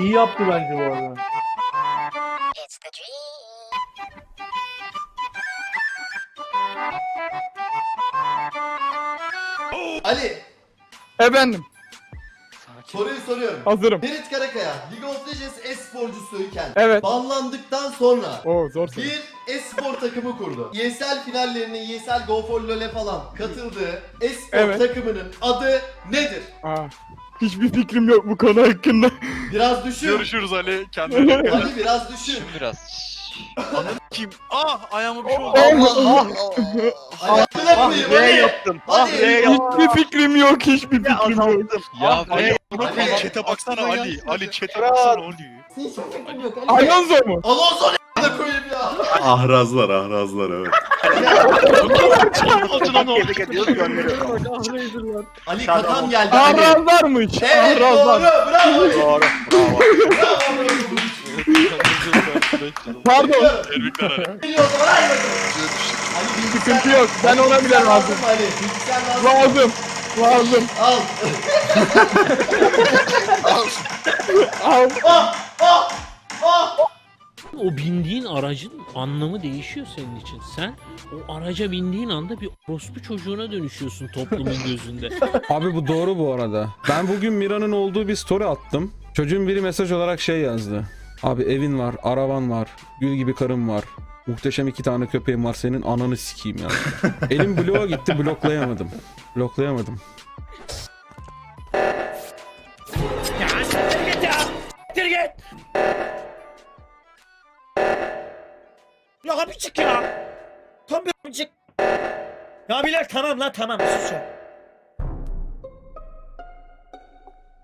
İyi yaptı bence bu arada. It's the dream. Ali Efendim soruyu soruyorum. hazırım. Ferit Karakaya League of Legends e-sporcusuyken Evet. banlandıktan sonra Oo zor soru. bir e-spor takımı kurdu. ESL finallerine, ESL Go for LoL'e falan katıldığı e-spor Evet. takımının adı nedir? Aa, hiçbir fikrim yok bu konu hakkında. Biraz düşün. Görüşürüz Ali. Kendine. Ali biraz düşün. biraz. Ananı kim? Ah ayağıma bir şey oldu. Allah Allah. Ayaklarına koyayım Ali. yaptım. Hadi. hiçbir fikrim yok, hiçbir fikrim yok. Ya Ali. Ali. Ali. Çete baksana Ali. Ali çete baksana Ali. Senin hiçbir fikrin yok Ali. Alonso mu? Alonso ne koyayım ya? Ahrazlar ahrazlar evet. Altına ne oldu? Ali kakam geldi Ali. Ahrazlarmış. Evet doğru Ahrazlar. bravo. Doğru. Bravo. Pardon. Tebrikler Ali. Geliyor o zaman hadi bakalım. Ali bilgisayar- Sıkıntı yok, ben ona bile Bilgisayar razım. mı Ali bilgisayar lazım. Lazım. Lazım. Al. Al. Ah. O bindiğin aracın anlamı değişiyor senin için. Sen o araca bindiğin anda bir orospu çocuğuna dönüşüyorsun toplumun gözünde. Abi bu doğru bu arada. Ben bugün Mira'nın olduğu bir story attım. Çocuğun biri mesaj olarak şey yazdı. Abi evin var, araban var, gül gibi karın var. Muhteşem iki tane köpeğim var senin ananı sikeyim ya. Elim bloğa gitti bloklayamadım. Bloklayamadım. Ya Bilal tamam lan tamam sus ya.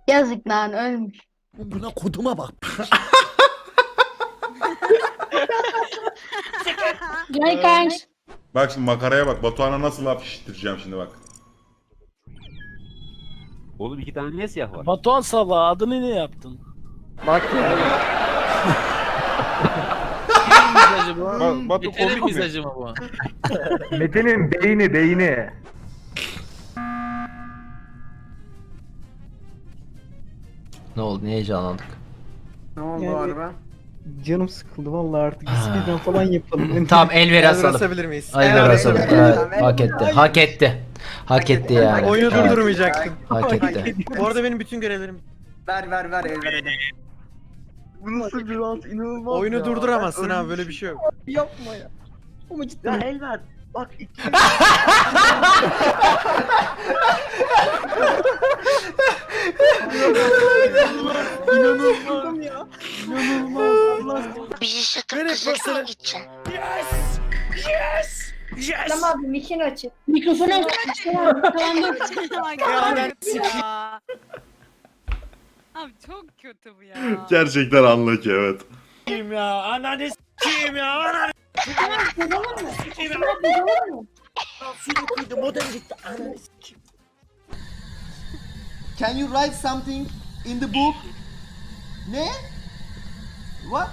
Yazık lan ölmüş. Buna koduma bak. Gel kanka. Bak şimdi makaraya bak. Batuhan'a nasıl laf işittireceğim şimdi bak. Oğlum iki tane niye siyah var? Batuhan Sabah adını ne yaptın? Bak ya. mesajı bu? Ba- Batu Mete'nin komik mi? mesajı mı bu? Mete'nin beyni beyni. Ne oldu? Niye heyecanlandık? Ne oldu araba? Canım sıkıldı vallahi artık speedrun falan yapalım. Tamam el ver asalım. basabilir miyiz? El ver asalım. Evet, hak etti. Hak etti. Hak etti yani. Oyunu Evet, durdurmayacaktın. Hak etti. Bu arada benim bütün görevlerim. Ver ver ver el ver hadi. Bu nasıl bir alt inanılmaz Oyunu durduramazsın abi böyle bir şey yok. Yapma ya. Ama cidden. Ya el ver. Bak iki. İnanılmaz ya. İnanılmaz. Bir iş yatıp Nereye kızlık basarım? mı gideceksin? Tamam abi mission açık. Mikrofonu açık. Tamam dur. Ya Abi çok kötü bu ya. Gerçekten anlaki evet. Kim ya? Ananı s**eyim ya? Ananı ya? Suyu kuydu modem gitti. Can you write something in the book? Ne? What?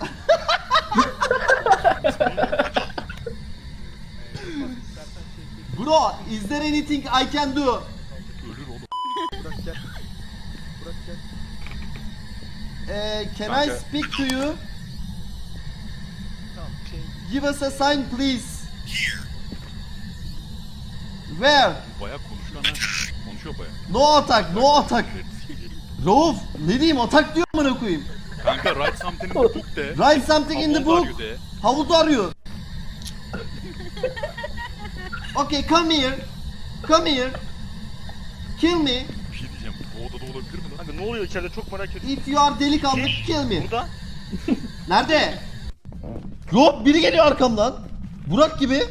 Bro, is there anything I can do? Uh, can I speak to you? Give us a sign please. Where? Baya konuşkan ha. Konuşuyor baya. No attack, no attack. Rauf, ne diyeyim atak diyor amına koyayım. Kanka write something in the book de. Write something in the How old book. are you de. How old are you? okay, come here. Come here. Kill me. Bu odada olabilir mi lan? Kanka ne oluyor içeride çok merak ediyorum. If you are delikanlı, kill me. Burada. Nerede? Yok, biri geliyor arkamdan. Burak gibi.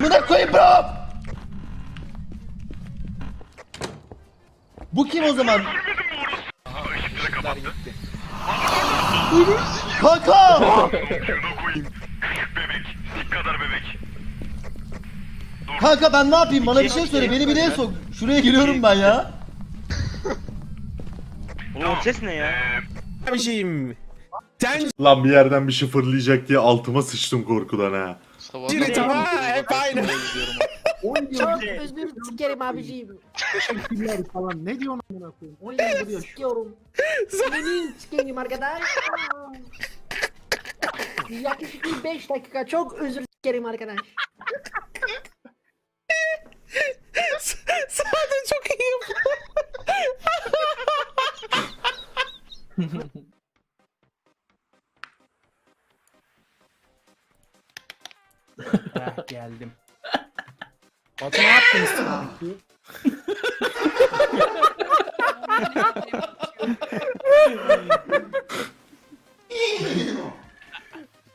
Bırak koyayım bro. Bu kim o zaman? Kanka! Kanka ben ne yapayım? Bana bir şey söyle. Beni bir sok. Şuraya giriyorum ben ya. Oğlum ses ne ya? Bir şeyim. Lan bir yerden bir şifırlayacak diye altıma sıçtım korkudan ha. Yine tamam hep aynı. Çok özür sikerim abiciğim. Teşekkürler falan. Ne diyorsun amına koyayım? 10 yıldır yaşıyorum. Senin sikeyim arkadaş. Yaklaşık 5 dakika çok özür sikerim arkadaş. Sade çok iyi. Heh, geldim. Batu ne yaptın sanki?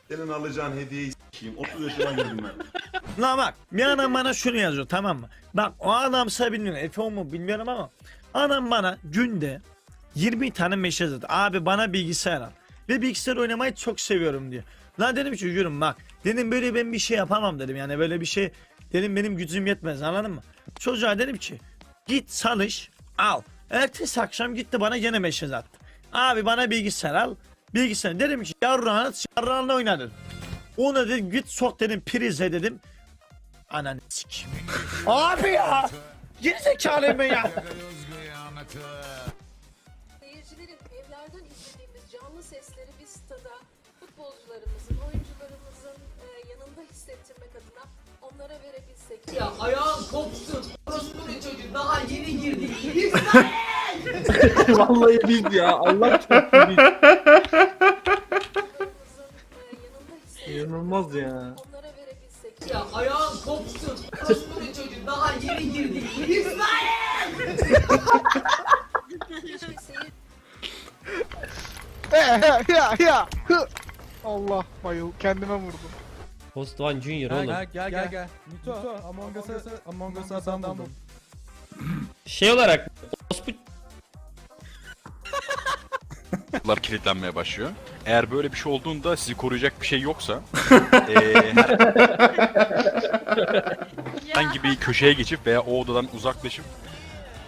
Senin alacağın hediyeyi s**eyim. 30 yaşıma girdim ben. La bak bir adam bana şunu yazıyor tamam mı? Bak o adamsa bilmiyorum Efe o mu bilmiyorum ama adam bana günde 20 tane mesaj attı. Abi bana bilgisayar al. Ve bilgisayar oynamayı çok seviyorum diyor. Lan dedim yürüm bak. Dedim böyle ben bir şey yapamam dedim. Yani böyle bir şey dedim benim gücüm yetmez anladın mı? Çocuğa dedim ki git çalış al. Ertesi akşam gitti bana gene mesaj attı. Abi bana bilgisayar al. Bilgisayar dedim ki yarrağını yarrağını oyna dedim. Ona dedim git sok dedim prize dedim. Ananı sik. Abi ya. Gerizekalıyım ben ya. Stada futbolcularımızın, oyuncularımızın e, yanında hissettirmek adına onlara verebilsek. Ya ayağım kopsun. Orospu'nun çocuğu daha yeni girdik. Vallahi biz ya. Allah çok iyi. İnanılmaz ya. Onlara verebilsek. Ya ayağım kopsun. Orospu'nun çocuğu daha yeni girdik. İsmail! Keşke seyir Allah bayıl kendime vurdum. Post One Junior oğlum. gel gel gel. Mito Among Us'a Among Us'a adam buldum. Şey olarak Lar kilitlenmeye başlıyor. Eğer böyle bir şey olduğunda sizi koruyacak bir şey yoksa eee herhangi bir köşeye geçip veya o odadan uzaklaşıp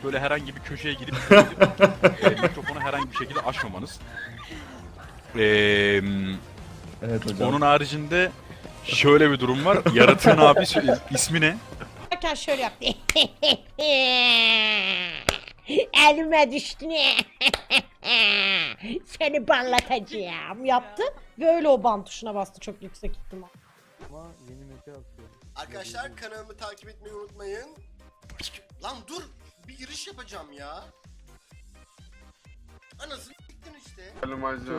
böyle herhangi bir köşeye gidip eee, mikrofonu herhangi bir şekilde açmamanız. Eee Evet hocam. onun haricinde şöyle bir durum var. Yaratığın abi ismi ne? Hakan şöyle yaptı. Elime düştü. Seni banlatacağım yaptı. Böyle o ban tuşuna bastı çok yüksek ihtimal. Arkadaşlar kanalımı takip etmeyi unutmayın. Lan dur. Bir giriş yapacağım ya. Anasını s**tin işte.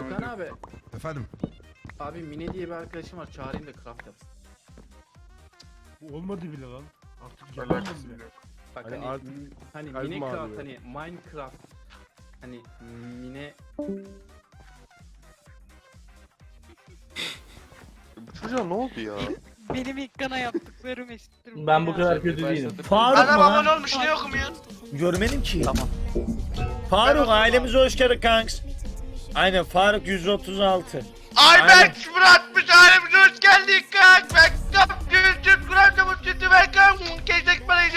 Gökhan abi. Efendim? Abi Mine diye bir arkadaşım var. Çağırayım da craft yapsın. Olmadı bile lan. Artık Bak hani, hani Mine craft hani Minecraft hani Mine Çocuğa ne oldu ya? Benim ekrana yaptıklarım eşittir. Ben bu kadar kötü değilim. Faruk mu? lan? olmuş ne okumuyorsun? Görmedim ki. Tamam. Faruk ailemize hoş geldin kanks. Aynen Faruk 136. Ayberk 060 ailemize hoş geldik kank. Ben kap gülçün kuramda bu sütü ben kank. Kesek parayı